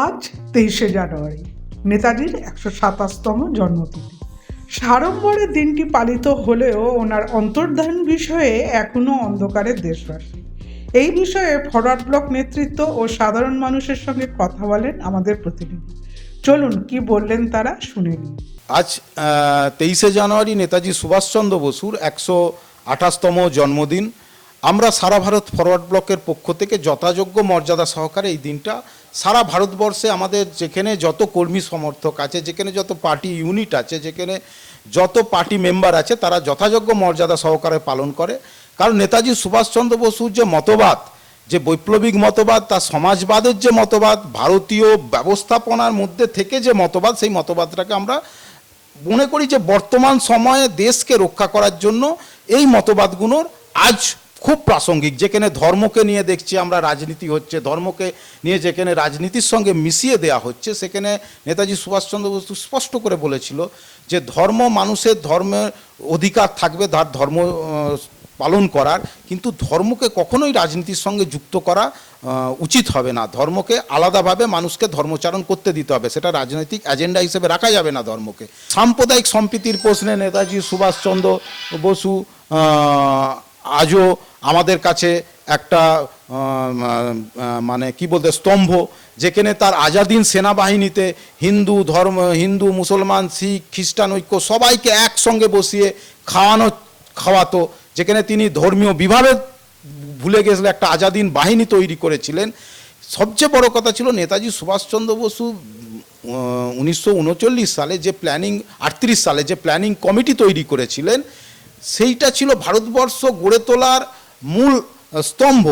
আজ তেইশে জানুয়ারি, নেতাজির একশো সাতাশতম জন্মতিথি। সাড়ম্বরে দিনটি পালিত হলেও ওনার অন্তর্ধান বিষয়ে এখনও অন্ধকারের দেশবাসী। এই বিষয়ে ফরওয়ার্ড ব্লক নেতৃত্ব ও সাধারণ মানুষের সঙ্গে কথা বলেন আমাদের প্রতিনিধি। চলুন, কি বললেন তারা শুনে নিন আজ তেইশে জানুয়ারি নেতাজি সুভাষচন্দ্র বসুর একশো আঠাশতম জন্মদিন। আমরা সারা ভারত ফরওয়ার্ড ব্লকের পক্ষ থেকে যথাযোগ্য মর্যাদা সহকারে এই দিনটা সারা ভারতবর্ষে আমাদের যেখানে যত কর্মী সমর্থক আছে, যেখানে যত পার্টি ইউনিট আছে, যেখানে যত পার্টি মেম্বার আছে, তারা যথাযোগ্য মর্যাদা সহকারে পালন করে। কারণ নেতাজি সুভাষচন্দ্র বসুর যে মতবাদ, যে বৈপ্লবিক মতবাদ, তার সমাজবাদের যে মতবাদ, ভারতীয় ব্যবস্থাপনার মধ্যে থেকে যে মতবাদ, সেই মতবাদটাকে আমরা মনে করি যে বর্তমান সময়ে দেশকে রক্ষা করার জন্য এই মতবাদগুলোর আজ খুব প্রাসঙ্গিক। যেখানে ধর্মকে নিয়ে দেখছি আমরা রাজনীতি হচ্ছে, ধর্মকে নিয়ে যেখানে রাজনীতির সঙ্গে মিশিয়ে দেওয়া হচ্ছে, সেখানে নেতাজি সুভাষচন্দ্র বসু স্পষ্ট করে বলেছিল যে ধর্ম মানুষের ধর্মের অধিকার থাকবে, তার ধর্ম পালন করার। কিন্তু ধর্মকে কখনোই রাজনীতির সঙ্গে যুক্ত করা উচিত হবে না। ধর্মকে আলাদাভাবে মানুষকে ধর্মচারণ করতে দিতে হবে। সেটা রাজনৈতিক এজেন্ডা হিসেবে রাখা যাবে না ধর্মকে। সাম্প্রদায়িক সম্প্রীতির প্রশ্নে নেতাজি সুভাষচন্দ্র বসু আজও আমাদের কাছে একটা মানে কি বলতে, স্তম্ভ, যেখানে তার আজাদিন সেনাবাহিনীতে হিন্দু ধর্ম, হিন্দু, মুসলমান, শিখ, খ্রিস্টান, ঐক্য সবাইকে একসঙ্গে বসিয়ে খাওয়ানো, খাওয়াতো, যেখানে তিনি ধর্মীয় বিভাবে ভুলে গেছিল একটা আজাদিন বাহিনী তৈরি করেছিলেন। সবচেয়ে বড় কথা ছিল নেতাজি সুভাষচন্দ্র বসু উনিশশো উনচল্লিশ সালে যে প্ল্যানিং, আটত্রিশ সালে যে প্ল্যানিং কমিটি তৈরি করেছিলেন, সেইটা ছিল ভারতবর্ষ গড়ে তোলার মূল স্তম্ভ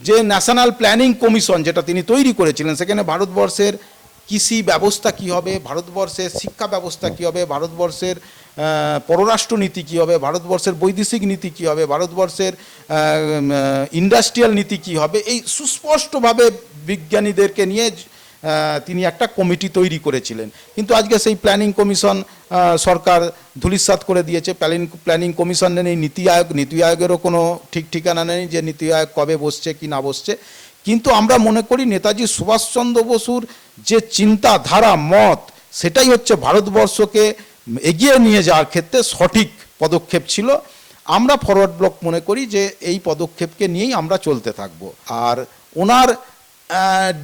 যে ন্যাশনাল প্ল্যানিং কমিশন যেটা তিনি তৈরি করেছিলেন, সেখানে ভারতবর্ষের কৃষি ব্যবস্থা কি হবে, ভারতবর্ষের শিক্ষা ব্যবস্থা কি হবে, ভারতবর্ষের পররাষ্ট্রনীতি কী হবে, ভারতবর্ষের বৈদেশিক নীতি কী হবে, ভারতবর্ষের ইন্ডাস্ট্রিয়াল নীতি কী হবে, এই সুস্পষ্টভাবে বিজ্ঞানীদেরকে নিয়ে তিনি একটা কমিটি তৈরি করেছিলেন। কিন্তু আজকে সেই প্ল্যানিং কমিশন সরকার ধূলিসাৎ করে দিয়েছে। প্ল্যানিং প্ল্যানিং কমিশন নেই নীতি আয়োগ, নীতি আয়োগেরও কোনো ঠিক ঠিকানা নেই যে নীতি আয়োগ কবে বসছে, কি না বসছে। কিন্তু আমরা মনে করি নেতাজি সুভাষচন্দ্র বসুর যে চিন্তাধারা, মত, সেটাই হচ্ছে ভারতবর্ষকে এগিয়ে নিয়ে যাওয়ার ক্ষেত্রে সঠিক পদক্ষেপ ছিল। আমরা ফরওয়ার্ড ব্লক মনে করি যে এই পদক্ষেপকে নিয়েই আমরা চলতে থাকব। আর ওনার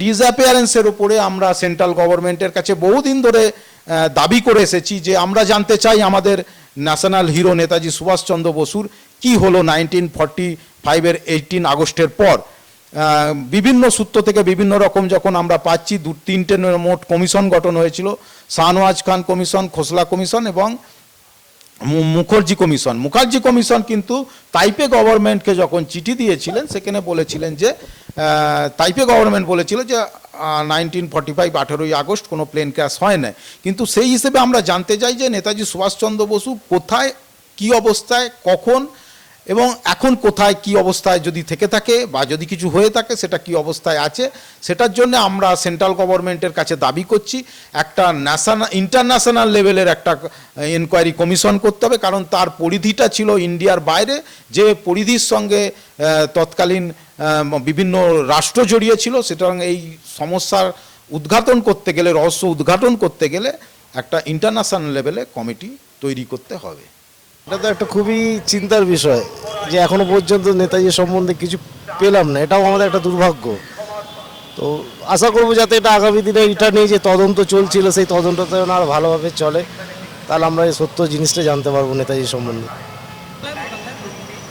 ডিসঅ্যাপিয়ারেন্সের উপরে আমরা সেন্ট্রাল গভর্নমেন্টের কাছে বহুদিন ধরে দাবি করে এসেছি যে আমরা জানতে চাই আমাদের ন্যাশনাল হিরো নেতাজি সুভাষচন্দ্র বসুর কি হলো নাইনটিন ফর্টি ফাইভের এইটিন আগস্টের পর। বিভিন্ন সূত্র থেকে বিভিন্ন রকম যখন আমরা পাচ্ছি, দু, তিনটে মোট কমিশন গঠন হয়েছিল, শাহনওয়াজ খান কমিশন, খোসলা কমিশন এবং মুখার্জি কমিশন। মুখার্জি কমিশন কিন্তু তাইপে গভর্নমেন্টকে যখন চিঠি দিয়েছিলেন, সেখানে বলেছিলেন যে তাইপে গভর্নমেন্ট বলেছিল যে নাইনটিন ফর্টি ফাইভ আঠেরোই আগস্ট কোনো প্লেন ক্র্যাশ হয় না কিন্তু সেই হিসেবে আমরা জানতে চাই যে নেতাজি সুভাষচন্দ্র বসু কোথায়, কি অবস্থায়, কখন এবং এখন কোথায় কি অবস্থায় যদি থেকে থাকে বা যদি কিছু হয়ে থাকে, সেটা কি অবস্থায় আছে, সেটার জন্য আমরা সেন্ট্রাল গভর্নমেন্টের কাছে দাবি করছি। একটা ন্যাশনাল ইন্টারন্যাশনাল লেভেলের একটা এনকোয়ারি কমিশন করতে হবে, কারণ তার পরিধিটা ছিল ইন্ডিয়ার বাইরে। যে পরিধির সঙ্গে তৎকালীন বিভিন্ন রাষ্ট্র জড়িয়ে ছিল, সুতরাং এই সমস্যার উদ্ঘাটন করতে গেলে, রহস্য উদ্ঘাটন করতে গেলে একটা ইন্টারন্যাশনাল লেভেলে কমিটি তৈরি করতে হবে। এটা তো একটা খুবই চিন্তার বিষয় যে এখনও পর্যন্ত নেতাজি সম্বন্ধে কিছু পেলাম না, এটাও আমাদের একটা দুর্ভাগ্য। তো আশা করব যাতে এটা আগামী দিনে এটা নিয়ে যে তদন্ত চলছিল, সেই তদন্তটা যেন আর ভালোভাবে চলে, তাহলে আমরা এই সত্য জিনিসটা জানতে পারব নেতাজি সম্বন্ধে।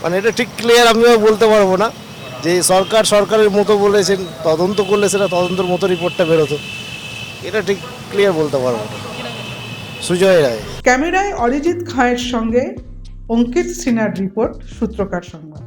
মানে এটা ঠিক ক্লিয়ার আমিও বলতে পারব না যে সরকার সরকারের মতো বলেছেন, তদন্ত করলে সেটা তদন্তের মতো রিপোর্টটা বেরোতো। এটা ঠিক ক্লিয়ার বলতে পারব না। সুজয় রায়। ক্যামেরায় অরিজিৎ খাঁয়ের সঙ্গে অঙ্কিত সিনহার রিপোর্ট সূত্রকার সংবাদ।